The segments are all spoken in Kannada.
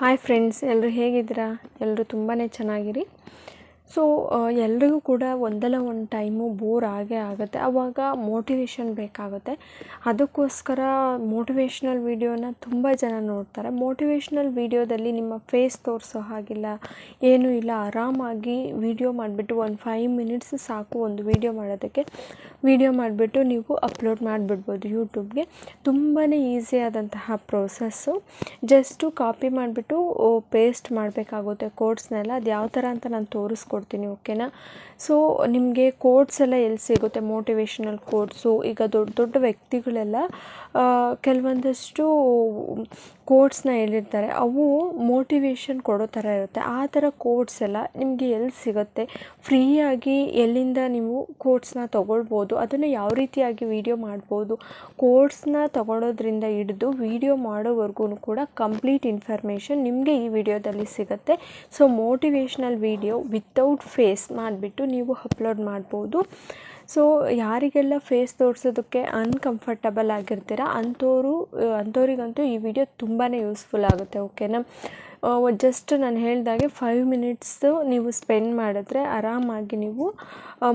ಹಾಯ್ ಫ್ರೆಂಡ್ಸ್ ಎಲ್ಲರೂ ಹೇಗಿದ್ದೀರಾ? ಎಲ್ಲರೂ ತುಂಬಾ ಚೆನ್ನಾಗಿರಿ. ಸೊ ಎಲ್ರಿಗೂ ಕೂಡ ಒಂದಲ್ಲ ಒಂದು ಟೈಮು ಬೋರ್ ಆಗೇ ಆಗುತ್ತೆ. ಆವಾಗ ಮೋಟಿವೇಶನ್ ಬೇಕಾಗುತ್ತೆ. ಅದಕ್ಕೋಸ್ಕರ ಮೋಟಿವೇಶ್ನಲ್ ವೀಡಿಯೋನ ತುಂಬ ಜನ ನೋಡ್ತಾರೆ. ಮೋಟಿವೇಶ್ನಲ್ ವೀಡಿಯೋದಲ್ಲಿ ನಿಮ್ಮ ಫೇಸ್ ತೋರಿಸೋ ಹಾಗಿಲ್ಲ, ಏನೂ ಇಲ್ಲ, ಆರಾಮಾಗಿ ವೀಡಿಯೋ ಮಾಡಿಬಿಟ್ಟು ಒಂದು ಫೈವ್ ಮಿನಿಟ್ಸ್ ಸಾಕು ಒಂದು ವೀಡಿಯೋ ಮಾಡೋದಕ್ಕೆ. ವೀಡಿಯೋ ಮಾಡಿಬಿಟ್ಟು ನೀವು ಅಪ್ಲೋಡ್ ಮಾಡಿಬಿಡ್ಬೋದು ಯೂಟ್ಯೂಬ್ಗೆ ತುಂಬಾ ಈಸಿ ಆದಂತಹ ಪ್ರೋಸೆಸ್ಸು ಜಸ್ಟು ಕಾಪಿ ಮಾಡಿಬಿಟ್ಟು ಪೇಸ್ಟ್ ಮಾಡಬೇಕಾಗುತ್ತೆ ಕೋಡ್ಸ್ನೆಲ್ಲ ಅದು ಯಾವ ಥರ ಅಂತ ನಾನು ತೋರಿಸ್ಕೊಡ್ತೀನಿ. ಓಕೆನಾ ಸೊ ನಿಮಗೆ ಕೋಡ್ಸ್ ಎಲ್ಲ ಎಲ್ಲಿ ಸಿಗುತ್ತೆ? ಮೋಟಿವೇಶ್ನಲ್ ಕೋಡ್ಸು ಈಗ ದೊಡ್ಡ ದೊಡ್ಡ ವ್ಯಕ್ತಿಗಳೆಲ್ಲ ಕೆಲವೊಂದಷ್ಟು ಕೋಡ್ಸ್ನ ಹೇಳಿರ್ತಾರೆ, ಅವು ಮೋಟಿವೇಶನ್ ಕೊಡೋ ಥರ ಇರುತ್ತೆ. ಆ ಥರ ಕೋಟ್ಸ್ ಎಲ್ಲ ನಿಮಗೆ ಎಲ್ಲಿ ಸಿಗುತ್ತೆ? ಫ್ರೀಯಾಗಿ ಎಲ್ಲಿಂದ ನೀವು ಕೋಡ್ಸ್ನ ತೊಗೊಳ್ಬೋದು? ಅದನ್ನು ಯಾವ ರೀತಿಯಾಗಿ ವೀಡಿಯೋ ಮಾಡ್ಬೋದು? ಕೋಡ್ಸ್ನ ತೊಗೊಳೋದ್ರಿಂದ ಹಿಡಿದು ವೀಡಿಯೋ ಮಾಡೋವರೆಗೂ ಕೂಡ ಕಂಪ್ಲೀಟ್ ಇನ್ಫಾರ್ಮೇಷನ್ ನಿಮಗೆ ಈ ವಿಡಿಯೋದಲ್ಲಿ ಸಿಗುತ್ತೆ. So motivational video without face ಮಾಡಿಬಿಟ್ಟು ನೀವು ಅಪ್ಲೋಡ್ ಮಾಡ್ಬೋದು. ಸೊ ಯಾರಿಗೆಲ್ಲ ಫೇಸ್ ತೋರಿಸೋದಕ್ಕೆ ಅನ್ಕಂಫರ್ಟಬಲ್ ಆಗಿರ್ತೀರ, ಅಂಥವರು ಅಂಥವ್ರಿಗಂತೂ ಈ ವಿಡಿಯೋ ತುಂಬಾ ಯೂಸ್ಫುಲ್ ಆಗುತ್ತೆ ಓಕೆನಾ ಜಸ್ಟ್ ನಾನು ಹೇಳಿದಾಗೆ ಫೈವ್ ಮಿನಿಟ್ಸು ನೀವು ಸ್ಪೆಂಡ್ ಮಾಡಿದ್ರೆ ಆರಾಮಾಗಿ ನೀವು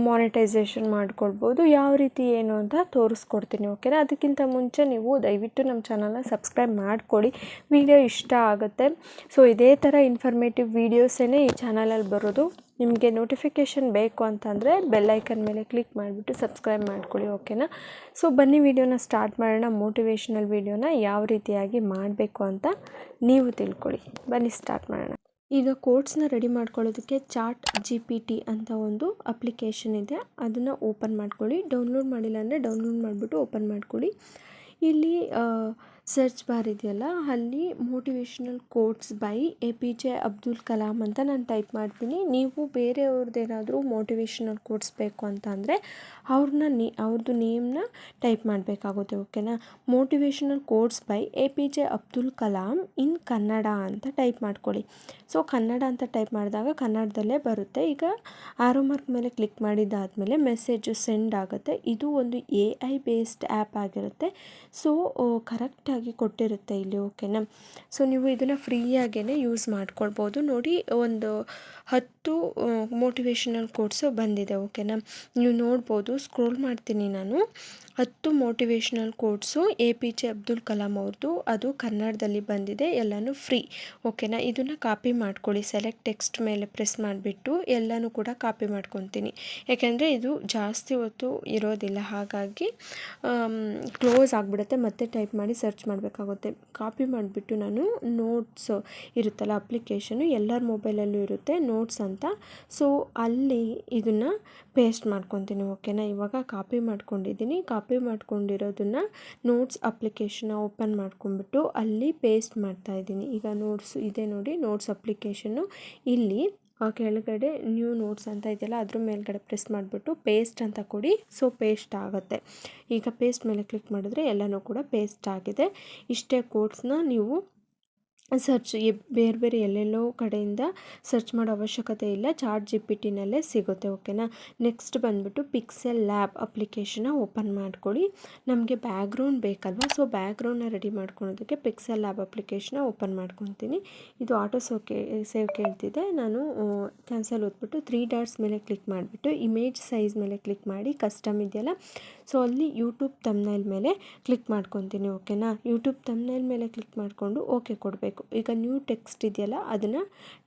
ಮಾನಿಟೈಸೇಷನ್ ಮಾಡ್ಕೊಳ್ಬೋದು. ಯಾವ ರೀತಿ ಏನು ಅಂತ ತೋರಿಸ್ಕೊಡ್ತೀನಿ ಓಕೆನಾ ಅದಕ್ಕಿಂತ ಮುಂಚೆ ನೀವು ದಯವಿಟ್ಟು ನಮ್ಮ ಚಾನಲ್ನ ಸಬ್ಸ್ಕ್ರೈಬ್ ಮಾಡ್ಕೊಳ್ಳಿ ವಿಡಿಯೋ ಇಷ್ಟ ಆಗುತ್ತೆ. ಸೊ ಇದೇ ಥರ ಇನ್ಫಾರ್ಮೇಟಿವ್ ವೀಡಿಯೋಸೇ ಈ ಚಾನಲಲ್ಲಿ ಬರೋದು ನಿಮಗೆ ನೋಟಿಫಿಕೇಷನ್ ಬೇಕು ಅಂತಂದರೆ ಬೆಲ್ಲೈಕನ್ ಮೇಲೆ ಕ್ಲಿಕ್ ಮಾಡಿಬಿಟ್ಟು ಸಬ್ಸ್ಕ್ರೈಬ್ ಮಾಡ್ಕೊಳ್ಳಿ ಓಕೆನಾ ಸೊ ಬನ್ನಿ ವಿಡಿಯೋನ ಸ್ಟಾರ್ಟ್ ಮಾಡೋಣ ಮೋಟಿವೇಶ್ನಲ್ ವೀಡಿಯೋನ ಯಾವ ರೀತಿಯಾಗಿ ಮಾಡಬೇಕು ಅಂತ ನೀವು ತಿಳ್ಕೊಳ್ಳಿ. ಬನ್ನಿ ಸ್ಟಾರ್ಟ್ ಮಾಡೋಣ. ಈಗ ಕೋಡ್ಸ್ನ ರೆಡಿ ಮಾಡ್ಕೊಳ್ಳೋದಕ್ಕೆ ಚಾಟ್ ಜಿ ಪಿ ಟಿ ಅಂತ ಒಂದು ಅಪ್ಲಿಕೇಶನ್ ಇದೆ. ಅದನ್ನು ಓಪನ್ ಮಾಡ್ಕೊಳ್ಳಿ. ಡೌನ್ಲೋಡ್ ಮಾಡಿಲ್ಲ ಅಂದರೆ ಡೌನ್ಲೋಡ್ ಮಾಡಿಬಿಟ್ಟು ಓಪನ್ ಮಾಡ್ಕೊಳ್ಳಿ. ಇಲ್ಲಿ ಸರ್ಚ್ ಬಾರ್ ಇದೆಯಲ್ಲ, ಅಲ್ಲಿ motivational quotes by A P J Abdul Kalam ಅಂತ ನಾನು ಟೈಪ್ ಮಾಡ್ತೀನಿ. ನೀವು ಬೇರೆಯವ್ರದ್ದೇನಾದರೂ ಮೋಟಿವೇಶ್ನಲ್ ಕೋಟ್ಸ್ ಬೇಕು ಅಂತ ಅಂದರೆ ಅವ್ರನ್ನ ನೇ ಅವ್ರದ್ದು ನೇಮ್ನ ಟೈಪ್ ಮಾಡಬೇಕಾಗುತ್ತೆ ಓಕೆನಾ motivational quotes by A P J Abdul Kalam in Kannada ಅಂತ ಟೈಪ್ ಮಾಡ್ಕೊಳ್ಳಿ. ಸೊ ಕನ್ನಡ ಅಂತ ಟೈಪ್ ಮಾಡಿದಾಗ ಕನ್ನಡದಲ್ಲೇ ಬರುತ್ತೆ. ಈಗ ಆರೋ ಮಾರ್ಕ್ ಮೇಲೆ ಕ್ಲಿಕ್ ಮಾಡಿದ್ದಾದಮೇಲೆ ಮೆಸೇಜು ಸೆಂಡ್ ಆಗುತ್ತೆ. ಇದು ಒಂದು ಎ ಐ ಬೇಸ್ಡ್ ಆ್ಯಪ್ ಆಗಿರುತ್ತೆ. ಸೊ ಕರೆಕ್ಟಾಗಿ ಕೊಟ್ಟಿರುತ್ತೆ ಇಲ್ಲಿ ಓಕೆನಾ? ಸೊ ನೀವು ಇದನ್ನು ಫ್ರೀಯಾಗೇ ಯೂಸ್ ಮಾಡ್ಕೊಳ್ಬೋದು. ನೋಡಿ ಒಂದು ಹತ್ತು ಮೋಟಿವೇಶ್ನಲ್ ಕೋಟ್ಸು ಬಂದಿದೆ ಓಕೆನಾ ನೀವು ನೋಡ್ಬೋದು ಸ್ಕ್ರೋಲ್ ಮಾಡ್ತೀನಿ ನಾನು. ಹತ್ತು motivational quotes A P J Abdul Kalam ಅವ್ರದ್ದು ಅದು ಕನ್ನಡದಲ್ಲಿ ಬಂದಿದೆ, ಎಲ್ಲನೂ ಫ್ರೀ ಓಕೆನಾ ಇದನ್ನು ಕಾಪಿ ಮಾಡ್ಕೊಳ್ಳಿ ಸೆಲೆಕ್ಟ್ ಟೆಕ್ಸ್ಟ್ ಮೇಲೆ ಪ್ರೆಸ್ ಮಾಡಿಬಿಟ್ಟು, ಎಲ್ಲನೂ ಕೂಡ ಕಾಪಿ ಮಾಡ್ಕೊತೀನಿ. ಯಾಕೆಂದರೆ ಇದು ಜಾಸ್ತಿ ಹೊತ್ತು ಇರೋದಿಲ್ಲ, ಹಾಗಾಗಿ ಕ್ಲೋಸ್ ಆಗಿಬಿಡುತ್ತೆ, ಮತ್ತೆ ಟೈಪ್ ಮಾಡಿ ಸರ್ಚ್ ಮಾಡಬೇಕಾಗುತ್ತೆ. ಕಾಪಿ ಮಾಡಿಬಿಟ್ಟು ನಾನು ನೋಟ್ಸ್ ಇರುತ್ತಲ್ಲ ಅಪ್ಲಿಕೇಶನು ಎಲ್ಲರ ಮೊಬೈಲಲ್ಲೂ ಇರುತ್ತೆ ನೋಟ್ಸ್ ಅಂತ. ಸೊ ಅಲ್ಲಿ ಇದನ್ನು ಪೇಸ್ಟ್ ಮಾಡ್ಕೊತೀನಿ ಓಕೆನಾ ಇವಾಗ ಕಾಪಿ ಮಾಡ್ಕೊಂಡಿದ್ದೀನಿ ಕಾಪಿ ಮಾಡ್ಕೊಂಡಿರೋದನ್ನು ನೋಟ್ಸ್ ಅಪ್ಲಿಕೇಶನ್ನ ಓಪನ್ ಮಾಡ್ಕೊಂಡ್ಬಿಟ್ಟು ಅಲ್ಲಿ ಪೇಸ್ಟ್ ಮಾಡ್ತಾ ಇದ್ದೀನಿ. ಈಗ ನೋಟ್ಸ್ ಇದೆ ನೋಡಿ ನೋಟ್ಸ್ ಅಪ್ಲಿಕೇಶನ್ನು ಇಲ್ಲಿ ಕೆಳಗಡೆ ನ್ಯೂ ನೋಟ್ಸ್ ಅಂತ ಇದೆಯಲ್ಲ, ಅದ್ರ ಮೇಲ್ಗಡೆ ಪ್ರೆಸ್ ಮಾಡಿಬಿಟ್ಟು ಪೇಸ್ಟ್ ಅಂತ ಕೊಡಿ. ಸೊ ಪೇಸ್ಟ್ ಆಗುತ್ತೆ. ಈಗ ಪೇಸ್ಟ್ ಮೇಲೆ ಕ್ಲಿಕ್ ಮಾಡಿದ್ರೆ ಎಲ್ಲನೂ ಕೂಡ ಪೇಸ್ಟ್ ಆಗಿದೆ. ಇಷ್ಟೇ ಕೋಡ್ಸ್ನ ನೀವು ಸರ್ಚ್ ಬೇರೆ ಬೇರೆ ಎಲ್ಲೆಲ್ಲೋ ಕಡೆಯಿಂದ ಸರ್ಚ್ ಮಾಡೋ ಅವಶ್ಯಕತೆ ಇಲ್ಲ. ಚಾಟ್ ಜಿ ಪಿ ಟಿನಲ್ಲೇ ಸಿಗುತ್ತೆ, ಓಕೆನಾ? ನೆಕ್ಸ್ಟ್ ಬಂದುಬಿಟ್ಟು ಪಿಕ್ಸೆಲ್ ಲ್ಯಾಬ್ ಅಪ್ಲಿಕೇಶನ್ನ ಓಪನ್ ಮಾಡ್ಕೊಳ್ಳಿ. ನಮಗೆ ಬ್ಯಾಕ್ಗ್ರೌಂಡ್ ಬೇಕಲ್ವಾ? ಸೊ ಬ್ಯಾಗ್ರೌಂಡನ್ನ ರೆಡಿ ಮಾಡ್ಕೊಳೋದಕ್ಕೆ ಪಿಕ್ಸೆಲ್ ಲ್ಯಾಬ್ ಅಪ್ಲಿಕೇಶನ್ನ ಓಪನ್ ಮಾಡ್ಕೊತೀನಿ. ಇದು ಆಟೋ ಸೋಕೆ ಸೇವ್ ಕೇಳ್ತಿದೆ. ನಾನು ಕ್ಯಾನ್ಸಲ್ ಓದ್ಬಿಟ್ಟು ತ್ರೀ ಡಾಟ್ಸ್ ಮೇಲೆ ಕ್ಲಿಕ್ ಮಾಡಿಬಿಟ್ಟು ಇಮೇಜ್ ಸೈಜ್ ಮೇಲೆ ಕ್ಲಿಕ್ ಮಾಡಿ ಕಸ್ಟಮ್ ಇದೆಯಲ್ಲ? ಸೊ ಅಲ್ಲಿ ಯೂಟ್ಯೂಬ್ ತಮ್ನೈಲ್ ಮೇಲೆ ಕ್ಲಿಕ್ ಮಾಡ್ಕೊತೀನಿ, ಓಕೆನಾ? ಯೂಟ್ಯೂಬ್ ತಮ್ನೈಲ್ ಮೇಲೆ ಕ್ಲಿಕ್ ಮಾಡಿಕೊಂಡು ಓಕೆ ಕೊಡಬೇಕು. ಈಗ ನ್ಯೂ ಟೆಕ್ಸ್ಟ್ ಇದೆಯಲ್ಲ, ಅದನ್ನು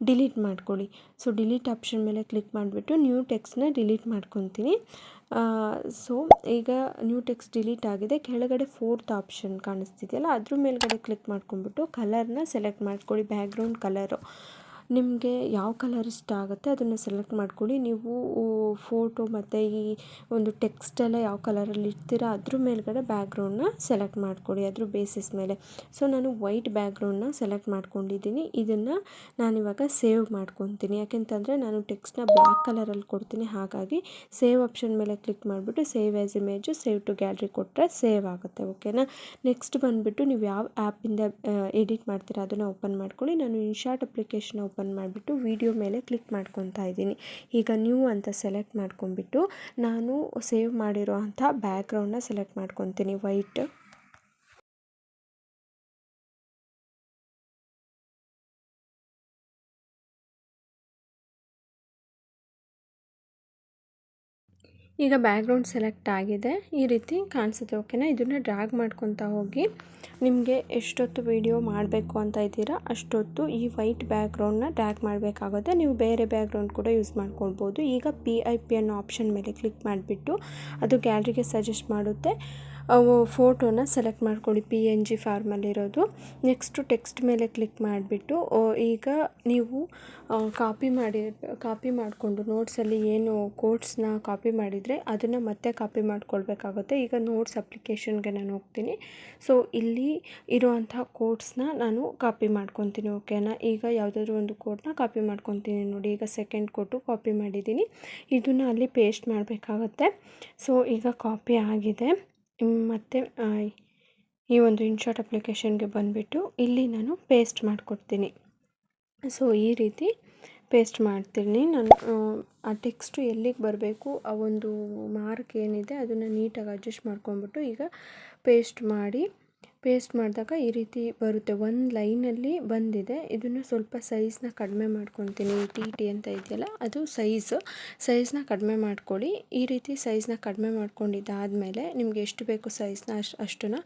ಡಿಲೀಟ್ ಮಾಡ್ಕೊಳ್ಳಿ. ಸೊ ಡಿಲೀಟ್ ಆಪ್ಷನ್ ಮೇಲೆ ಕ್ಲಿಕ್ ಮಾಡಿಬಿಟ್ಟು ನ್ಯೂ ಟೆಕ್ಸ್ಟ್ನ ಡಿಲೀಟ್ ಮಾಡ್ಕೊತೀನಿ. ಸೊ ಈಗ ನ್ಯೂ ಟೆಕ್ಸ್ಟ್ ಡಿಲೀಟ್ ಆಗಿದೆ. ಕೆಳಗಡೆ ಫೋರ್ತ್ ಆಪ್ಷನ್ ಕಾಣಿಸ್ತಿದೆಯಲ್ಲ, ಅದ್ರ ಮೇಲ್ಗಡೆ ಕ್ಲಿಕ್ ಮಾಡ್ಕೊಂಡ್ಬಿಟ್ಟು ಕಲರ್ನ ಸೆಲೆಕ್ಟ್ ಮಾಡ್ಕೊಳ್ಳಿ. ಬ್ಯಾಕ್ಗ್ರೌಂಡ್ ಕಲರು ನಿಮಗೆ ಯಾವ ಕಲರ್ ಇಷ್ಟ ಆಗುತ್ತೆ ಅದನ್ನು ಸೆಲೆಕ್ಟ್ ಮಾಡ್ಕೊಳ್ಳಿ. ನೀವು ಫೋಟೋ ಮತ್ತು ಈ ಒಂದು ಟೆಕ್ಸ್ಟ್ ಎಲ್ಲ ಯಾವ ಕಲರಲ್ಲಿ ಇಡ್ತೀರ ಅದ್ರ ಮೇಲ್ಗಡೆ ಬ್ಯಾಗ್ರೌಂಡನ್ನ ಸೆಲೆಕ್ಟ್ ಮಾಡ್ಕೊಳ್ಳಿ, ಅದ್ರ ಬೇಸಿಸ್ ಮೇಲೆ. ಸೊ ನಾನು ವೈಟ್ ಬ್ಯಾಗ್ರೌಂಡ್ನ ಸೆಲೆಕ್ಟ್ ಮಾಡ್ಕೊಂಡಿದ್ದೀನಿ. ಇದನ್ನು ನಾನಿವಾಗ ಸೇವ್ ಮಾಡ್ಕೊತೀನಿ. ಯಾಕೆಂತಂದರೆ ನಾನು ಟೆಕ್ಸ್ಟ್ನ ಬ್ಲ್ಯಾಕ್ ಕಲರಲ್ಲಿ ಕೊಡ್ತೀನಿ. ಹಾಗಾಗಿ ಸೇವ್ ಆಪ್ಷನ್ ಮೇಲೆ ಕ್ಲಿಕ್ ಮಾಡಿಬಿಟ್ಟು save as image save to gallery ಕೊಟ್ಟರೆ ಸೇವ್ ಆಗುತ್ತೆ ಓಕೆನಾ ನೆಕ್ಸ್ಟ್ ಬಂದುಬಿಟ್ಟು ನೀವು ಯಾವ ಆ್ಯಪಿಂದ ಎಡಿಟ್ ಮಾಡ್ತೀರಾ ಅದನ್ನು ಓಪನ್ ಮಾಡ್ಕೊಳ್ಳಿ. ನಾನು ಇನ್ಶಾರ್ಟ್ ಅಪ್ಲಿಕೇಶನ್ ಓಪನ್ ಮಾಡಿಬಿಟ್ಟು ವಿಡಿಯೋ ಮೇಲೆ ಕ್ಲಿಕ್ ಮಾಡ್ಕೊತಾ ಇದ್ದೀನಿ. ಈಗ ನ್ಯೂ ಅಂತ ಸೆಲೆಕ್ಟ್ ಮಾಡ್ಕೊಂಡ್ಬಿಟ್ಟು ನಾನು ಸೇವ್ ಮಾಡಿರೋ ಅಂಥ ಬ್ಯಾಕ್ಗ್ರೌಂಡನ್ನ ಸೆಲೆಕ್ಟ್ ಮಾಡ್ಕೊತೀನಿ. ವೈಟ್ ಈಗ ಬ್ಯಾಕ್ಗ್ರೌಂಡ್ ಸೆಲೆಕ್ಟ್ ಆಗಿದೆ. ಈ ರೀತಿ ಕಾಣಿಸುತ್ತೆ ಓಕೆನಾ ಇದನ್ನು ಡ್ರ್ಯಾಗ್ ಮಾಡ್ಕೊತಾ ಹೋಗಿ ನಿಮಗೆ ಎಷ್ಟೊತ್ತು ವಿಡಿಯೋ ಮಾಡಬೇಕು ಅಂತ ಇದ್ದೀರಾ, ಅಷ್ಟೊತ್ತು ಈ ವೈಟ್ ಬ್ಯಾಕ್ಗ್ರೌಂಡನ್ನ ಡ್ರ್ಯಾಗ್ ಮಾಡಬೇಕಾಗುತ್ತೆ. ನೀವು ಬೇರೆ ಬ್ಯಾಕ್ಗ್ರೌಂಡ್ ಕೂಡ ಯೂಸ್ ಮಾಡ್ಕೊಳ್ಬೋದು. ಈಗ ಪಿ ಐ ಪಿ ಅನ್ನೋ ಆಪ್ಷನ್ ಮೇಲೆ ಕ್ಲಿಕ್ ಮಾಡಿಬಿಟ್ಟು ಅದು ಗ್ಯಾಲ್ರಿಗೆ ಸಜೆಸ್ಟ್ ಮಾಡುತ್ತೆ. ಫೋಟೋನ ಸೆಲೆಕ್ಟ್ ಮಾಡ್ಕೊಳ್ಳಿ ಪಿ ಎನ್ ಜಿ ಫಾರ್ಮಲ್ಲಿರೋದು. ನೆಕ್ಸ್ಟು ಟೆಕ್ಸ್ಟ್ ಮೇಲೆ ಕ್ಲಿಕ್ ಮಾಡಿಬಿಟ್ಟು ಈಗ ನೀವು ಕಾಪಿ ಮಾಡಿ ಕಾಪಿ ಮಾಡಿಕೊಂಡು ನೋಟ್ಸಲ್ಲಿ ಏನು ಕೋಡ್ಸ್ನ ಕಾಪಿ ಮಾಡಿದರೆ ಅದನ್ನು ಮತ್ತೆ ಕಾಪಿ ಮಾಡ್ಕೊಳ್ಬೇಕಾಗುತ್ತೆ. ಈಗ ನೋಟ್ಸ್ ಅಪ್ಲಿಕೇಶನ್ಗೆ ನಾನು ಹೋಗ್ತೀನಿ. ಸೊ ಇಲ್ಲಿ ಇರುವಂಥ ಕೋಡ್ಸ್ನ ನಾನು ಕಾಪಿ ಮಾಡ್ಕೊತೀನಿ ಓಕೆನಾ ಈಗ ಯಾವುದಾದ್ರೂ ಒಂದು ಕೋಡ್ನ ಕಾಪಿ ಮಾಡ್ಕೊತೀನಿ ನೋಡಿ. ಈಗ ಸೆಕೆಂಡ್ ಕೋಟು ಕಾಪಿ ಮಾಡಿದ್ದೀನಿ. ಇದನ್ನು ಅಲ್ಲಿ ಪೇಸ್ಟ್ ಮಾಡಬೇಕಾಗತ್ತೆ. ಸೊ ಈಗ ಕಾಪಿ ಆಗಿದೆ. ಮತ್ತು ಈ ಒಂದು ಇನ್ಶಾರ್ಟ್ ಅಪ್ಲಿಕೇಶನ್ಗೆ ಬಂದುಬಿಟ್ಟು ಇಲ್ಲಿ ನಾನು ಪೇಸ್ಟ್ ಮಾಡಿಕೊಡ್ತೀನಿ. ಸೊ ಈ ರೀತಿ ಪೇಸ್ಟ್ ಮಾಡ್ತೀನಿ. ನಾನು, ಆ ಟೆಕ್ಸ್ಟು ಎಲ್ಲಿಗೆ ಬರಬೇಕು, ಆ ಒಂದು ಮಾರ್ಕ್ ಏನಿದೆ, ಅದನ್ನು ನೀಟಾಗಿ ಅಡ್ಜಸ್ಟ್ ಮಾಡ್ಕೊಂಡ್ಬಿಟ್ಟು ಈಗ ಪೇಸ್ಟ್ ಮಾಡಿ ಪೇಸ್ಟ್ ಮಾಡಿದಾಗ ಈ ರೀತಿ ಬರುತ್ತೆ. ಒಂದು ಲೈನಲ್ಲಿ ಬಂದಿದೆ. ಇದನ್ನು ಸ್ವಲ್ಪ ಸೈಜ್ನ ಕಡಿಮೆ ಮಾಡ್ಕೊತೀನಿ ಟಿ ಟಿ ಅಂತ ಇದೆಯಲ್ಲ, ಅದು ಸೈಜ್ ಸೈಜ್ನ ಕಡಿಮೆ ಮಾಡ್ಕೊಳ್ಳಿ. ಈ ರೀತಿ ಸೈಜ್ನ ಕಡಿಮೆ ಮಾಡ್ಕೊಂಡಿದ್ದಾದಮೇಲೆ ನಿಮ್ಗೆ ಎಷ್ಟು ಬೇಕು ಸೈಜ್ನ ಅಷ್ಟು ಅಷ್ಟನ್ನು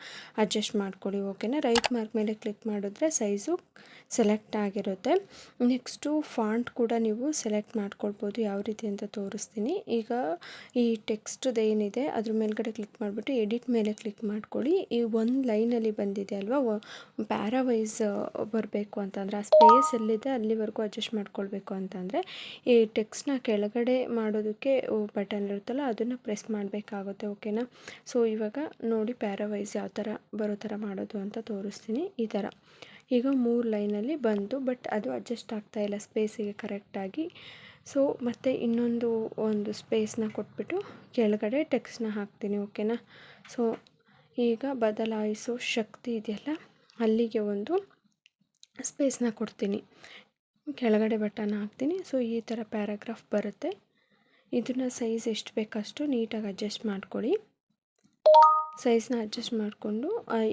ಅಡ್ಜಸ್ಟ್ ಮಾಡ್ಕೊಳ್ಳಿ ಓಕೆನಾ ರೈಟ್ ಮಾರ್ಕ್ ಮೇಲೆ ಕ್ಲಿಕ್ ಮಾಡಿದ್ರೆ ಸೈಜು ಸೆಲೆಕ್ಟ್ ಆಗಿರುತ್ತೆ. ನೆಕ್ಸ್ಟು ಫಾಂಟ್ ಕೂಡ ನೀವು ಸೆಲೆಕ್ಟ್ ಮಾಡ್ಕೊಳ್ಬೋದು. ಯಾವ ರೀತಿ ಅಂತ ತೋರಿಸ್ತೀನಿ. ಈಗ ಈ ಟೆಕ್ಸ್ಟ್ದು ಏನಿದೆ, ಅದ್ರ ಮೇಲ್ಗಡೆ ಕ್ಲಿಕ್ ಮಾಡಿಬಿಟ್ಟು ಎಡಿಟ್ ಮೇಲೆ ಕ್ಲಿಕ್ ಮಾಡ್ಕೊಳ್ಳಿ. ಈ ಒಂದು ಲೈನಲ್ಲಿ ಬಂದಿದೆ ಅಲ್ವಾ? ಪ್ಯಾರಾವೈಸ್ ಬರಬೇಕು ಅಂತಂದರೆ, ಆ ಸ್ಪೇಸ್ ಎಲ್ಲಿದೆ ಅಲ್ಲಿವರೆಗೂ ಅಡ್ಜಸ್ಟ್ ಮಾಡ್ಕೊಳ್ಬೇಕು ಅಂತಂದರೆ, ಈ ಟೆಕ್ಸ್ಟ್ನ ಕೆಳಗಡೆ ಮಾಡೋದಕ್ಕೆ ಬಟನ್ ಇರುತ್ತಲ್ಲ, ಅದನ್ನು ಪ್ರೆಸ್ ಮಾಡಬೇಕಾಗುತ್ತೆ ಓಕೆನಾ ಸೊ ಇವಾಗ ನೋಡಿ ಪ್ಯಾರಾವೈಸ್ ಯಾವ ಥರ ಬರೋ ಥರ ಮಾಡೋದು ಅಂತ ತೋರಿಸ್ತೀನಿ, ಈ ಥರ ಈಗ ಮೂರು ಲೈನಲ್ಲಿ ಬಂತು ಬಟ್ ಅದು ಅಡ್ಜಸ್ಟ್ ಆಗ್ತಾ ಇಲ್ಲ ಸ್ಪೇಸಿಗೆ ಕರೆಕ್ಟಾಗಿ ಸೊ ಮತ್ತು ಇನ್ನೊಂದು, ಒಂದು ಸ್ಪೇಸ್ನ ಕೊಟ್ಬಿಟ್ಟು, ಕೆಳಗಡೆ ಟೆಕ್ಸ್ಟ್ನ ಹಾಕ್ತೀನಿ ಓಕೆನಾ ಸೊ ಈಗ ಬದಲಾಯಿಸೋ ಶಕ್ತಿ ಇದೆಯಲ್ಲ, ಅಲ್ಲಿಗೆ ಒಂದು ಸ್ಪೇಸ್ನ ಕೊಡ್ತೀನಿ. ಕೆಳಗಡೆ ಬಟನ್ ಹಾಕ್ತೀನಿ. ಸೊ ಈ ಥರ ಪ್ಯಾರಾಗ್ರಾಫ್ ಬರುತ್ತೆ. ಇದನ್ನು ಸೈಜ್ ಎಷ್ಟು ಬೇಕಷ್ಟು ನೀಟಾಗಿ ಅಡ್ಜಸ್ಟ್ ಮಾಡ್ಕೊಳ್ಳಿ. ಸೈಜ್ನ ಅಡ್ಜಸ್ಟ್ ಮಾಡಿಕೊಂಡು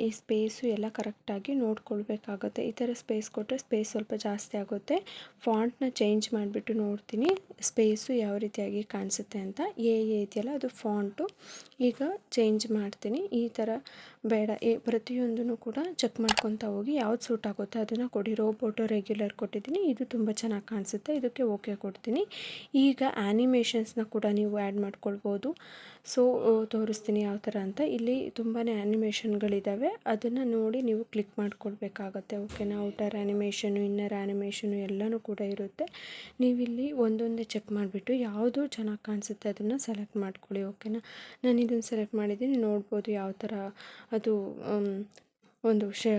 ಈ ಸ್ಪೇಸು ಎಲ್ಲ ಕರೆಕ್ಟಾಗಿ ನೋಡ್ಕೊಳ್ಬೇಕಾಗುತ್ತೆ. ಈ ಥರ ಸ್ಪೇಸ್ ಕೊಟ್ಟರೆ ಸ್ಪೇಸ್ ಸ್ವಲ್ಪ ಜಾಸ್ತಿ ಆಗುತ್ತೆ. ಫಾಂಟ್ನ ಚೇಂಜ್ ಮಾಡಿಬಿಟ್ಟು ನೋಡ್ತೀನಿ ಸ್ಪೇಸು ಯಾವ ರೀತಿಯಾಗಿ ಕಾಣಿಸುತ್ತೆ ಅಂತ ಎ ಇದೆಯಲ್ಲ, ಅದು ಫಾಂಟು ಈಗ ಚೇಂಜ್ ಮಾಡ್ತೀನಿ. ಈ ಥರ ಬೇಡ. ಈ ಪ್ರತಿಯೊಂದನ್ನು ಕೂಡ ಚೆಕ್ ಮಾಡ್ಕೊತಾ ಹೋಗಿ ಯಾವ್ದು ಸೂಟ್ ಆಗುತ್ತೆ ಅದನ್ನು ಕೊಡಿ. ರೋಬೋಟು ರೆಗ್ಯುಲರ್ ಕೊಟ್ಟಿದ್ದೀನಿ. ಇದು ತುಂಬ ಚೆನ್ನಾಗಿ ಕಾಣಿಸುತ್ತೆ. ಇದಕ್ಕೆ ಓಕೆ ಕೊಡ್ತೀನಿ. ಈಗ ಆ್ಯನಿಮೇಷನ್ಸ್ನ ಕೂಡ ನೀವು ಆ್ಯಡ್ ಮಾಡ್ಕೊಳ್ಬೋದು. ಸೊ ತೋರಿಸ್ತೀನಿ ಯಾವ ಥರ ಅಂತ. ಇಲ್ಲಿ ತುಂಬಾ ಆ್ಯನಿಮೇಷನ್ಗಳಿದ್ದಾವೆ ಅದನ್ನು ನೋಡಿ ನೀವು ಕ್ಲಿಕ್ ಮಾಡ್ಕೊಳ್ಬೇಕಾಗತ್ತೆ. ಓಕೆನಾ ಔಟರ್ ಆ್ಯನಿಮೇಷನು ಇನ್ನರ್ ಆ್ಯನಿಮೇಷನು ಎಲ್ಲನೂ ಕೂಡ ಇರುತ್ತೆ. ನೀವಿಲ್ಲಿ ಒಂದೊಂದೇ ಚೆಕ್ ಮಾಡಿಬಿಟ್ಟು ಯಾವುದು ಚೆನ್ನಾಗಿ ಕಾಣಿಸುತ್ತೆ ಅದನ್ನು ಸೆಲೆಕ್ಟ್ ಮಾಡ್ಕೊಳ್ಳಿ. ಓಕೆನಾ ನಾನು ಇದನ್ನು ಸೆಲೆಕ್ಟ್ ಮಾಡಿದ್ದೀನಿ. ನೋಡ್ಬೋದು ಯಾವ ಥರ ಅದು ಒಂದು ಶ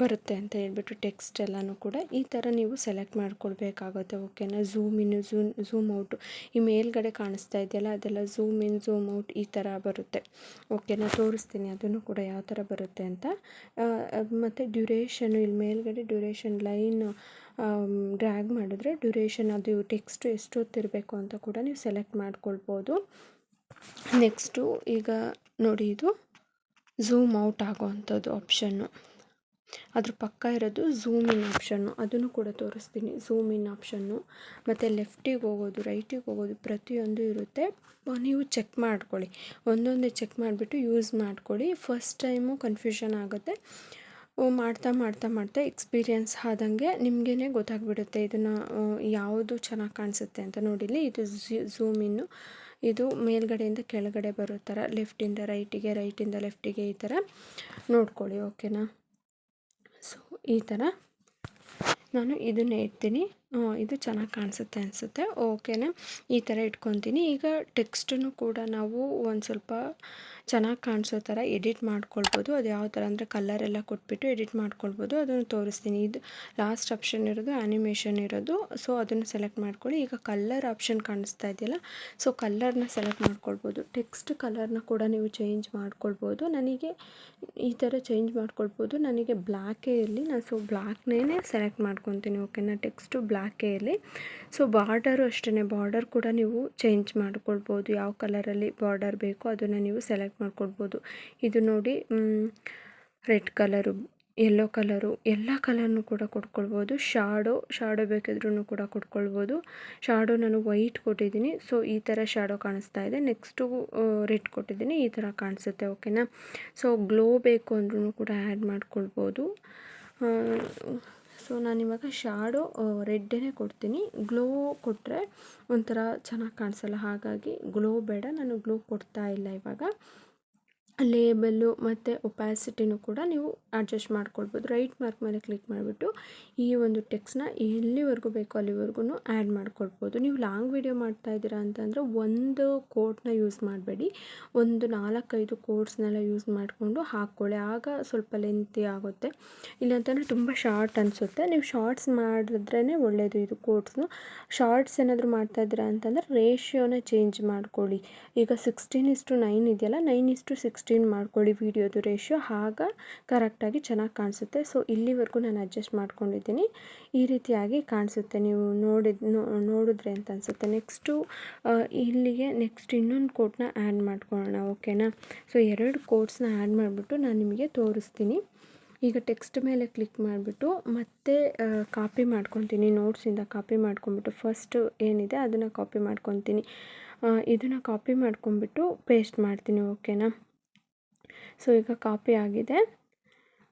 ಬರುತ್ತೆ ಅಂತ ಹೇಳ್ಬಿಟ್ಟು ಟೆಕ್ಸ್ಟ್ ಎಲ್ಲನೂ ಕೂಡ ಈ ಥರ ನೀವು ಸೆಲೆಕ್ಟ್ ಮಾಡ್ಕೊಳ್ಬೇಕಾಗುತ್ತೆ ಓಕೆನಾ zoom in zoom zoom out ಈ ಮೇಲ್ಗಡೆ ಕಾಣಿಸ್ತಾ ಇದೆಯಲ್ಲ, ಅದೆಲ್ಲ ಝೂಮ್ ಇನ್ ಝೂಮ್ ಔಟ್ ಈ ಥರ ಬರುತ್ತೆ. ಓಕೆನಾ ತೋರಿಸ್ತೀನಿ ಅದನ್ನು ಕೂಡ ಯಾವ ಥರ ಬರುತ್ತೆ ಅಂತ. ಮತ್ತು ಡ್ಯುರೇಷನು ಇಲ್ಲಿ ಮೇಲ್ಗಡೆ ಡ್ಯುರೇಷನ್ ಲೈನ್ ಡ್ರ್ಯಾಗ್ ಮಾಡಿದ್ರೆ ಡ್ಯುರೇಷನ್ ಅದು ಟೆಕ್ಸ್ಟ್ ಎಷ್ಟೊತ್ತಿರಬೇಕು ಅಂತ ಕೂಡ ನೀವು ಸೆಲೆಕ್ಟ್ ಮಾಡ್ಕೊಳ್ಬೋದು. ನೆಕ್ಸ್ಟು ಈಗ ನೋಡಿ ಇದು. ಝೂಮ್ ಔಟ್ ಆಗೋವಂಥದ್ದು ಆಪ್ಷನ್ನು ಅದ್ರ ಪಕ್ಕ ಇರೋದು ಝೂಮ್ ಇನ್ ಆಪ್ಷನ್ನು ಅದನ್ನು ಕೂಡ ತೋರಿಸ್ತೀನಿ. ಝೂಮ್ ಇನ್ ಆಪ್ಷನ್ನು ಮತ್ತು ಲೆಫ್ಟಿಗೆ ಹೋಗೋದು, ರೈಟಿಗೆ ಹೋಗೋದು ಪ್ರತಿಯೊಂದು ಇರುತ್ತೆ. ನೀವು ಚೆಕ್ ಮಾಡ್ಕೊಳ್ಳಿ. ಒಂದೊಂದೇ ಚೆಕ್ ಮಾಡಿಬಿಟ್ಟು ಯೂಸ್ ಮಾಡ್ಕೊಳ್ಳಿ. ಫಸ್ಟ್ ಟೈಮು ಕನ್ಫ್ಯೂಷನ್ ಆಗುತ್ತೆ. ಮಾಡ್ತಾ ಮಾಡ್ತಾ ಮಾಡ್ತಾ ಎಕ್ಸ್ಪೀರಿಯನ್ಸ್ ಆದಂಗೆ ನಿಮಗೇ ಗೊತ್ತಾಗ್ಬಿಡುತ್ತೆ ಇದನ್ನು ಯಾವುದು ಚೆನ್ನಾಗಿ ಕಾಣಿಸುತ್ತೆ ಅಂತ ನೋಡಿಲಿ ಇದು ಝೂಮ್ ಇನ್ನು ಇದು ಮೇಲ್ಗಡೆಯಿಂದ ಕೆಳಗಡೆ ಬರೋ ಥರ, ಲೆಫ್ಟಿಂದ ರೈಟಿಗೆ, ರೈಟಿಂದ ಲೆಫ್ಟಿಗೆ ಈ ಥರ ನೋಡ್ಕೊಳ್ಳಿ, ಓಕೆನಾ? ಸೊ ಈ ಥರ ನಾನು ಇದನ್ನೇ ಇಡ್ತೀನಿ. ಇದು ಚೆನ್ನಾಗಿ ಕಾಣಿಸುತ್ತೆ ಅನಿಸುತ್ತೆ, ಓಕೆನಾ? ಈ ಥರ ಇಟ್ಕೊತೀನಿ. ಈಗ ಟೆಕ್ಸ್ಟನ್ನು ಕೂಡ ನಾವು ಒಂದು ಸ್ವಲ್ಪ ಚೆನ್ನಾಗಿ ಕಾಣಿಸೋ ಥರ ಎಡಿಟ್ ಮಾಡ್ಕೊಳ್ಬೋದು. ಅದು ಯಾವ ಥರ ಅಂದರೆ ಕಲರ್ ಎಲ್ಲ ಕೊಟ್ಬಿಟ್ಟು ಎಡಿಟ್ ಮಾಡ್ಕೊಳ್ಬೋದು. ಅದನ್ನು ತೋರಿಸ್ತೀನಿ. ಇದು ಲಾಸ್ಟ್ ಆಪ್ಷನ್ ಇರೋದು ಆ್ಯನಿಮೇಷನ್ ಇರೋದು. ಸೊ ಅದನ್ನು ಸೆಲೆಕ್ಟ್ ಮಾಡ್ಕೊಳ್ಳಿ. ಈಗ ಕಲ್ಲರ್ ಆಪ್ಷನ್ ಕಾಣಿಸ್ತಾ ಇದೆಯಲ್ಲ? ಸೊ ಕಲ್ಲರ್ನ ಸೆಲೆಕ್ಟ್ ಮಾಡ್ಕೊಳ್ಬೋದು. ಟೆಕ್ಸ್ಟ್ ಕಲರ್ನ ಕೂಡ ನೀವು ಚೇಂಜ್ ಮಾಡ್ಕೊಳ್ಬೋದು. ನನಗೆ ಈ ಥರ ಚೇಂಜ್ ಮಾಡ್ಕೊಳ್ಬೋದು. ನನಗೆ ಬ್ಲ್ಯಾಕೇ ಇರಲಿ. ನಾನು ಸೊ ಬ್ಲ್ಯಾಕ್ನೇ ಸೆಲೆಕ್ಟ್ ಮಾಡ್ಕೊತೀನಿ. ಓಕೆನಾ ಟೆಕ್ಸ್ಟು ಬ್ಲ್ಯಾಕೇ ಇರಲಿ. ಸೊ ಬಾರ್ಡರು ಅಷ್ಟೇ ಬಾರ್ಡರ್ ಕೂಡ ನೀವು ಚೇಂಜ್ ಮಾಡ್ಕೊಳ್ಬೋದು. ಯಾವ ಕಲರಲ್ಲಿ ಬಾರ್ಡರ್ ಬೇಕೋ ಅದನ್ನು ನೀವು ಸೆಲೆಕ್ಟ್ ಮಾಡ್ಕೊಳ್ಬೋದು ಇದು ನೋಡಿ ರೆಡ್ ಕಲರು ಯೆಲ್ಲೋ ಕಲರು, ಎಲ್ಲ ಕಲರ್ನು ಕೂಡ ಕೊಟ್ಕೊಳ್ಬೋದು. ಶಾಡೋ ಶಾಡೋ ಬೇಕಿದ್ರೂ ಕೂಡ ಕೊಟ್ಕೊಳ್ಬೋದು. ಶಾಡೋ ನಾನು ವೈಟ್ ಕೊಟ್ಟಿದ್ದೀನಿ. ಸೊ ಈ ಥರ ಶಾಡೋ ಕಾಣಿಸ್ತಾ ಇದೆ. ನೆಕ್ಸ್ಟು ರೆಡ್ ಕೊಟ್ಟಿದ್ದೀನಿ. ಈ ಥರ ಕಾಣಿಸುತ್ತೆ ಓಕೆನಾ ಸೊ ಗ್ಲೋ ಬೇಕು ಅಂದ್ರೂ ಕೂಡ ಆ್ಯಡ್ ಮಾಡ್ಕೊಳ್ಬೋದು. ಸೊ ನಾನಿವಾಗ ಶಾಡೋ ರೆಡ್ಡೇ ಕೊಡ್ತೀನಿ. ಗ್ಲೋ ಕೊಟ್ಟರೆ ಒಂಥರ ಚೆನ್ನಾಗಿ ಕಾಣಿಸಲ್ಲ. ಹಾಗಾಗಿ ಗ್ಲೋ ಬೇಡ. ನಾನು ಗ್ಲೋ ಕೊಡ್ತಾ ಇಲ್ಲ ಇವಾಗ. ಲೇಬಲ್ಲು ಮತ್ತು ಒಪ್ಯಾಸಿಟಿನೂ ಕೂಡ ನೀವು ಅಡ್ಜಸ್ಟ್ ಮಾಡ್ಕೊಳ್ಬೋದು. ರೈಟ್ ಮಾರ್ಕ್ ಮೇಲೆ ಕ್ಲಿಕ್ ಮಾಡಿಬಿಟ್ಟು ಈ ಒಂದು ಟೆಕ್ಸ್ಟ್ನ ಎಲ್ಲಿವರೆಗೂ ಬೇಕೋ ಅಲ್ಲಿವರೆಗೂ ಆ್ಯಡ್ ಮಾಡ್ಕೊಳ್ಬೋದು. ನೀವು ಲಾಂಗ್ ವೀಡಿಯೋ ಮಾಡ್ತಾ ಇದ್ದೀರಾ ಅಂತಂದರೆ ಒಂದು ಕೋಟ್ನ ಯೂಸ್ ಮಾಡಬೇಡಿ. ಒಂದು ನಾಲ್ಕೈದು ಕೋಟ್ಸ್ನೆಲ್ಲ ಯೂಸ್ ಮಾಡಿಕೊಂಡು ಹಾಕ್ಕೊಳ್ಳಿ. ಆಗ ಸ್ವಲ್ಪ ಲೆಂತಿ ಆಗುತ್ತೆ. ಇಲ್ಲಾಂತಂದರೆ ತುಂಬ ಶಾರ್ಟ್ ಅನಿಸುತ್ತೆ. ನೀವು ಶಾರ್ಟ್ಸ್ ಮಾಡಿದ್ರೇ ಒಳ್ಳೆಯದು ಇದು ಕೋಟ್ಸ್ನು. ಶಾರ್ಟ್ಸ್ ಏನಾದರೂ ಮಾಡ್ತಾ ಇದ್ದೀರಾ ಅಂತಂದರೆ ರೇಷಿಯೋನ ಚೇಂಜ್ ಮಾಡ್ಕೊಳ್ಳಿ. ಈಗ ಸಿಕ್ಸ್ಟೀನ್ ಇಸ್ಟು ನೈನ್ ಇದೆಯಲ್ಲ, ನೈನ್ ಇಸ್ಟು ಸಿಕ್ಸ್ಟೀನ್ ಮಾಡ್ಕೊಳ್ಳಿ ವೀಡಿಯೋದು ರೇಷ್ಯೋ ಆಗ ಕರೆಕ್ಟಾಗಿ ಚೆನ್ನಾಗಿ ಕಾಣಿಸುತ್ತೆ. ಸೊ ಇಲ್ಲಿವರೆಗೂ ನಾನು ಅಡ್ಜಸ್ಟ್ ಮಾಡ್ಕೊಂಡಿದ್ದೀನಿ. ಈ ರೀತಿಯಾಗಿ ಕಾಣಿಸುತ್ತೆ. ನೀವು ನೋಡಿದ ನೋಡಿದ್ರೆ ಅಂತ ಅನಿಸುತ್ತೆ. ನೆಕ್ಸ್ಟು ಇಲ್ಲಿಗೆ ನೆಕ್ಸ್ಟ್ ಇನ್ನೊಂದು ಕೋಟ್ನ ಆ್ಯಡ್ ಮಾಡ್ಕೊಳ್ಳೋಣ ಓಕೆನಾ ಸೊ ಎರಡು ಕೋಟ್ಸ್ನ ಆ್ಯಡ್ ಮಾಡಿಬಿಟ್ಟು ನಾನು ನಿಮಗೆ ತೋರಿಸ್ತೀನಿ. ಈಗ ಟೆಕ್ಸ್ಟ್ ಮೇಲೆ ಕ್ಲಿಕ್ ಮಾಡಿಬಿಟ್ಟು ಮತ್ತೆ ಕಾಪಿ ಮಾಡ್ಕೊತೀನಿ. ನೋಟ್ಸಿಂದ ಕಾಪಿ ಮಾಡ್ಕೊಂಬಿಟ್ಟು ಫಸ್ಟ್ ಏನಿದೆ ಅದನ್ನು ಕಾಪಿ ಮಾಡ್ಕೊತೀನಿ. ಇದನ್ನು ಕಾಪಿ ಮಾಡ್ಕೊಂಬಿಟ್ಟು ಪೇಸ್ಟ್ ಮಾಡ್ತೀನಿ ಓಕೆನಾ ಸೊ ಈಗ ಕಾಪಿ ಆಗಿದೆ.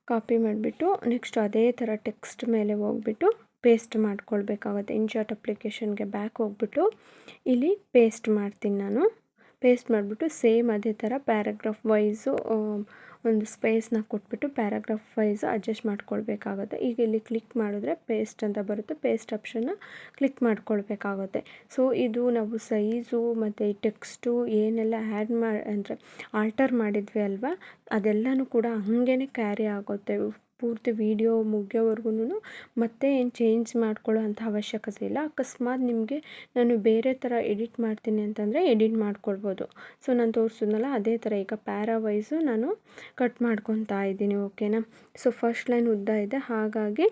ಕಾಪಿ ಮಾಡಿಬಿಟ್ಟು ನೆಕ್ಸ್ಟ್ ಅದೇ ಥರ ಟೆಕ್ಸ್ಟ್ ಮೇಲೆ ಹೋಗ್ಬಿಟ್ಟು ಪೇಸ್ಟ್ ಮಾಡ್ಕೊಳ್ಬೇಕಾಗುತ್ತೆ. ಇನ್ಶಾರ್ಟ್ ಅಪ್ಲಿಕೇಶನ್ಗೆ ಬ್ಯಾಕ್ ಹೋಗ್ಬಿಟ್ಟು ಇಲ್ಲಿ ಪೇಸ್ಟ್ ಮಾಡ್ತೀನಿ ನಾನು. ಪೇಸ್ಟ್ ಮಾಡಿಬಿಟ್ಟು ಸೇಮ್ ಅದೇ ಥರ ಪ್ಯಾರಾಗ್ರಾಫ್ ವೈಸು ಒಂದು ಸ್ಪೇಸ್ನ ಕೊಟ್ಬಿಟ್ಟು ಪ್ಯಾರಾಗ್ರಾಫ್ ವೈಸ್ ಅಡ್ಜಸ್ಟ್ ಮಾಡ್ಕೊಳ್ಬೇಕಾಗುತ್ತೆ. ಈಗ ಇಲ್ಲಿ ಕ್ಲಿಕ್ ಮಾಡಿದ್ರೆ ಪೇಸ್ಟ್ ಅಂತ ಬರುತ್ತೆ. ಪೇಸ್ಟ್ ಆಪ್ಷನ್ನ ಕ್ಲಿಕ್ ಮಾಡ್ಕೊಳ್ಬೇಕಾಗುತ್ತೆ. ಸೊ ಇದು ನಾವು ಸೈಜು ಮತ್ತು ಟೆಕ್ಸ್ಟು ಏನೆಲ್ಲ ಆ್ಯಡ್ ಮಾಡಿ ಅಂದರೆ ಆಲ್ಟರ್ ಮಾಡಿದ್ವಿ ಅಲ್ವಾ? ಅದೆಲ್ಲನೂ ಕೂಡ ಹಾಗೇ ಕ್ಯಾರಿ ಆಗುತ್ತೆ. ಪೂರ್ತಿ ವೀಡಿಯೋ ಮುಗಿಯೋವರೆಗೂ ಮತ್ತೆ ಏನು ಚೇಂಜ್ ಮಾಡ್ಕೊಳ್ಳೋ ಅವಶ್ಯಕತೆ ಇಲ್ಲ. ಅಕಸ್ಮಾತ್ ನಿಮಗೆ ನಾನು ಬೇರೆ ಥರ ಎಡಿಟ್ ಮಾಡ್ತೀನಿ ಅಂತಂದರೆ ಎಡಿಟ್ ಮಾಡ್ಕೊಳ್ಬೋದು. ಸೊ ನಾನು ತೋರಿಸಿದ್ನಲ್ಲ, ಅದೇ ಥರ ಈಗ ಪ್ಯಾರಾ ವೈಸು ನಾನು ಕಟ್ ಮಾಡ್ಕೊತಾ ಇದ್ದೀನಿ ಓಕೆನಾ ಸೊ ಫಸ್ಟ್ ಲೈನ್ ಉದ್ದ ಇದೆ. ಹಾಗಾಗಿ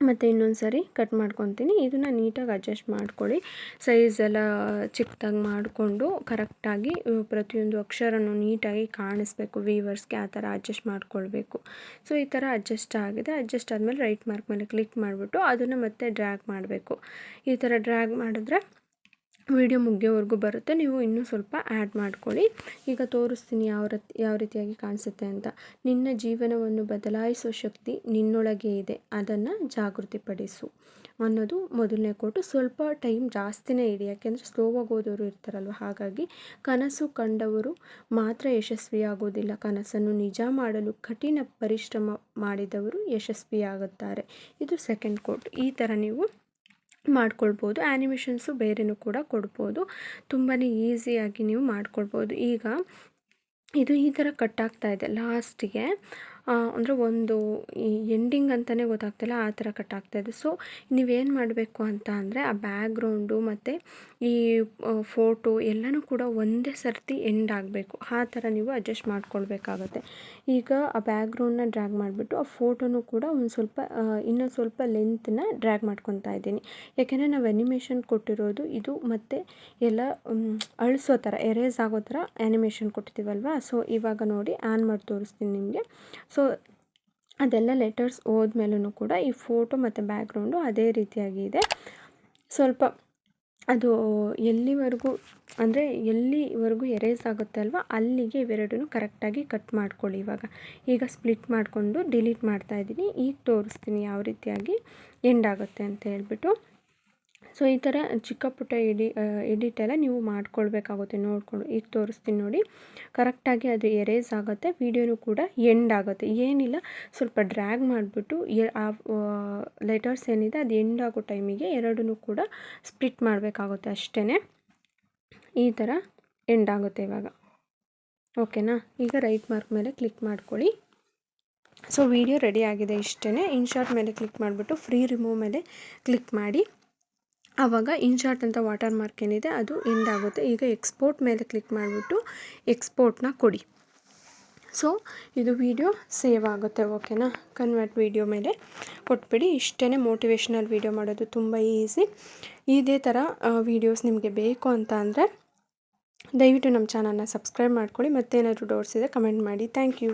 ಮತ್ತು ಇನ್ನೊಂದು ಸಾರಿ ಕಟ್ ಮಾಡ್ಕೊತೀನಿ. ಇದನ್ನು ನೀಟಾಗಿ ಅಡ್ಜಸ್ಟ್ ಮಾಡ್ಕೊಳ್ಳಿ. ಸೈಜ್ ಎಲ್ಲ ಚಿಕ್ಕದಾಗಿ ಮಾಡಿಕೊಂಡು ಕರೆಕ್ಟಾಗಿ ಪ್ರತಿಯೊಂದು ಅಕ್ಷರನೂ ನೀಟಾಗಿ ಕಾಣಿಸ್ಬೇಕು. ವೀವರ್ಸ್ಗೆ ಆ ಥರ ಅಡ್ಜಸ್ಟ್ ಮಾಡ್ಕೊಳ್ಬೇಕು. ಸೊ ಈ ಥರ ಅಡ್ಜಸ್ಟ್ ಆಗಿದೆ. ಅಡ್ಜಸ್ಟ್ ಆದಮೇಲೆ ರೈಟ್ ಮಾರ್ಕ್ ಮೇಲೆ ಕ್ಲಿಕ್ ಮಾಡಿಬಿಟ್ಟು ಅದನ್ನು ಮತ್ತೆ ಡ್ರ್ಯಾಗ್ ಮಾಡಬೇಕು. ಈ ಥರ ಡ್ರ್ಯಾಗ್ ಮಾಡಿದ್ರೆ ವಿಡಿಯೋ ಮುಗಿಯೋವರೆಗೂ ಬರುತ್ತೆ, ನೀವು ಇನ್ನೂ ಸ್ವಲ್ಪ ಆ್ಯಡ್ ಮಾಡ್ಕೊಳ್ಳಿ. ಈಗ ತೋರಿಸ್ತೀನಿ ಯಾವ ರೀತಿ, ಯಾವ ರೀತಿಯಾಗಿ ಕಾಣಿಸುತ್ತೆ ಅಂತ. ನಿನ್ನ ಜೀವನವನ್ನು ಬದಲಾಯಿಸೋ ಶಕ್ತಿ ನಿನ್ನೊಳಗೆ ಇದೆ, ಅದನ್ನು ಜಾಗೃತಿಪಡಿಸು ಅನ್ನೋದು ಮೊದಲನೇ ಕೋಟು ಸ್ವಲ್ಪ ಟೈಮ್ ಜಾಸ್ತಿನೇ ಇಡಿ, ಯಾಕೆಂದರೆ ಸ್ಲೋವಾಗಿ ಓದೋರು ಇರ್ತಾರಲ್ವ, ಹಾಗಾಗಿ ಕನಸು ಕಂಡವರು ಮಾತ್ರ ಯಶಸ್ವಿಯಾಗೋದಿಲ್ಲ. ಕನಸನ್ನು ನಿಜ ಮಾಡಲು ಕಠಿಣ ಪರಿಶ್ರಮ ಮಾಡಿದವರು ಯಶಸ್ವಿಯಾಗುತ್ತಾರೆ. ಇದು ಸೆಕೆಂಡ್ ಕೋಟ್ ಈ ಥರ ನೀವು ಮಾಡ್ಕೊಳ್ಬೋದು ಆ್ಯನಿಮೇಷನ್ಸು ಬೇರೆಯೂ ಕೂಡ ಕೊಡ್ಬೋದು. ತುಂಬಾ ಈಸಿಯಾಗಿ ನೀವು ಮಾಡ್ಕೊಳ್ಬೋದು. ಈಗ ಇದು ಈ ಥರ ಕಟ್ ಇದೆ ಲಾಸ್ಟಿಗೆ ಅಂದರೆ ಒಂದು ಈ ಎಂಡಿಂಗ್ ಅಂತಲೇ ಗೊತ್ತಾಗ್ತಿಲ್ಲ, ಆ ಥರ ಕಟ್ ಇದೆ. ಸೊ ನೀವೇನು ಮಾಡಬೇಕು ಅಂತ ಅಂದರೆ ಆ ಬ್ಯಾಗ್ರೌಂಡು ಮತ್ತು ಈ ಫೋಟೋ ಎಲ್ಲನೂ ಕೂಡ ಒಂದೇ ಸರ್ತಿ ಎಂಡ್ ಆಗಬೇಕು. ಆ ಥರ ನೀವು ಅಡ್ಜಸ್ಟ್ ಮಾಡ್ಕೊಳ್ಬೇಕಾಗತ್ತೆ. ಈಗ ಆ ಬ್ಯಾಗ್ರೌಂಡನ್ನ ಡ್ರ್ಯಾಗ್ ಮಾಡಿಬಿಟ್ಟು ಆ ಫೋಟೋನು ಕೂಡ ಒಂದು ಸ್ವಲ್ಪ ಇನ್ನೊಂದು ಸ್ವಲ್ಪ ಲೆಂತ್ನ ಡ್ರ್ಯಾಗ್ ಮಾಡ್ಕೊತಾ ಇದ್ದೀನಿ. ಯಾಕೆಂದರೆ ನಾವು ಅನಿಮೇಷನ್ ಕೊಟ್ಟಿರೋದು ಇದು ಮತ್ತು ಎಲ್ಲ ಅಳಿಸೋ ಥರ ಎರೇಸ್ ಆಗೋ ಥರ ಆ್ಯನಿಮೇಷನ್ ಕೊಟ್ಟಿದ್ದೀವಲ್ವ? ಸೊ ಇವಾಗ ನೋಡಿ, ಆನ್ ಮಾಡಿ ತೋರಿಸ್ತೀನಿ ನಿಮಗೆ. ಸೊ ಅದೆಲ್ಲ ಲೆಟರ್ಸ್ ಓದ್ಮೇಲೂ ಕೂಡ ಈ ಫೋಟೋ ಮತ್ತು ಬ್ಯಾಕ್ಗ್ರೌಂಡು ಅದೇ ರೀತಿಯಾಗಿ ಇದೆ. ಸ್ವಲ್ಪ ಅದು ಎಲ್ಲಿವರೆಗೂ, ಅಂದರೆ ಎಲ್ಲಿವರೆಗೂ ಎರೇಸ್ ಆಗುತ್ತೆ ಅಲ್ವಾ, ಅಲ್ಲಿಗೆ ಇವೆರಡೂ ಕರೆಕ್ಟಾಗಿ ಕಟ್ ಮಾಡ್ಕೊಳ್ಳಿ ಇವಾಗ. ಈಗ ಸ್ಪ್ಲಿಟ್ ಮಾಡಿಕೊಂಡು ಡಿಲೀಟ್ ಮಾಡ್ತಾ ಇದ್ದೀನಿ, ಈಗ ತೋರಿಸ್ತೀನಿ ಯಾವ ರೀತಿಯಾಗಿ ಎಂಡ್ ಆಗುತ್ತೆ ಅಂತ ಹೇಳ್ಬಿಟ್ಟು. ಸೊ, ಈ ಥರ ಚಿಕ್ಕ ಪುಟ್ಟ ಎಡಿ ಎಡಿಟ್ ಎಲ್ಲ ನೀವು ಮಾಡ್ಕೊಳ್ಬೇಕಾಗುತ್ತೆ. ನೋಡಿಕೊಂಡು, ಈಗ ತೋರಿಸ್ತೀನಿ ನೋಡಿ. ಕರೆಕ್ಟಾಗಿ ಅದು ಎರೇಸ್ ಆಗುತ್ತೆ, ವೀಡಿಯೋನು ಕೂಡ ಎಂಡ್ ಆಗುತ್ತೆ. ಏನಿಲ್ಲ, ಸ್ವಲ್ಪ ಡ್ರ್ಯಾಗ್ ಮಾಡಿಬಿಟ್ಟು ಆ ಲೆಟರ್ಸ್ ಏನಿದೆ, ಅದು ಎಂಡ್ ಆಗೋ ಟೈಮಿಗೆ ಎರಡನ್ನೂ ಕೂಡ ಸ್ಪ್ಲಿಟ್ ಮಾಡಬೇಕಾಗುತ್ತೆ ಅಷ್ಟೇ ಈ ಥರ ಎಂಡ್ ಆಗುತ್ತೆ ಇವಾಗ. ಓಕೆನಾ? ಈಗ ರೈಟ್ ಮಾರ್ಕ್ ಮೇಲೆ ಕ್ಲಿಕ್ ಮಾಡ್ಕೊಳ್ಳಿ. ಸೊ, ವಿಡಿಯೋ ರೆಡಿ ಆಗಿದೆ ಇಷ್ಟೇ ಇನ್ಶಾರ್ಟ್ ಮೇಲೆ ಕ್ಲಿಕ್ ಮಾಡಿಬಿಟ್ಟು, ಫ್ರೀ ರಿಮೂವ್ ಮೇಲೆ ಕ್ಲಿಕ್ ಮಾಡಿ. ಆವಾಗ ಇನ್ಶಾರ್ಟ್ ಅಂತ ವಾಟರ್ ಮಾರ್ಕ್ ಏನಿದೆ, ಅದು ಎಂಡ್ ಆಗುತ್ತೆ. ಈಗ ಎಕ್ಸ್ಪೋರ್ಟ್ ಮೇಲೆ ಕ್ಲಿಕ್ ಮಾಡಿಬಿಟ್ಟು ಎಕ್ಸ್ಪೋರ್ಟ್ನ ಕೊಡಿ. ಸೊ ಇದು ವಿಡಿಯೋ ಸೇವ್ ಆಗುತ್ತೆ ಓಕೆನಾ ಕನ್ವರ್ಟ್ ವಿಡಿಯೋ ಮೇಲೆ ಕೊಟ್ಬಿಡಿ. ಇಷ್ಟೇ ಮೋಟಿವೇಶ್ನಲ್ ವಿಡಿಯೋ ಮಾಡೋದು ತುಂಬ ಈಸಿ ಇದೇ ಥರ ವೀಡಿಯೋಸ್ ನಿಮಗೆ ಬೇಕು ಅಂತ ಅಂದರೆ ದಯವಿಟ್ಟು ನಮ್ಮ ಚಾನಲ್ನ ಸಬ್ಸ್ಕ್ರೈಬ್ ಮಾಡ್ಕೊಳ್ಳಿ. ಮತ್ತೇನಾದರೂ ಡೌಟ್ಸ್ ಇದೆ ಕಮೆಂಟ್ ಮಾಡಿ. Thank you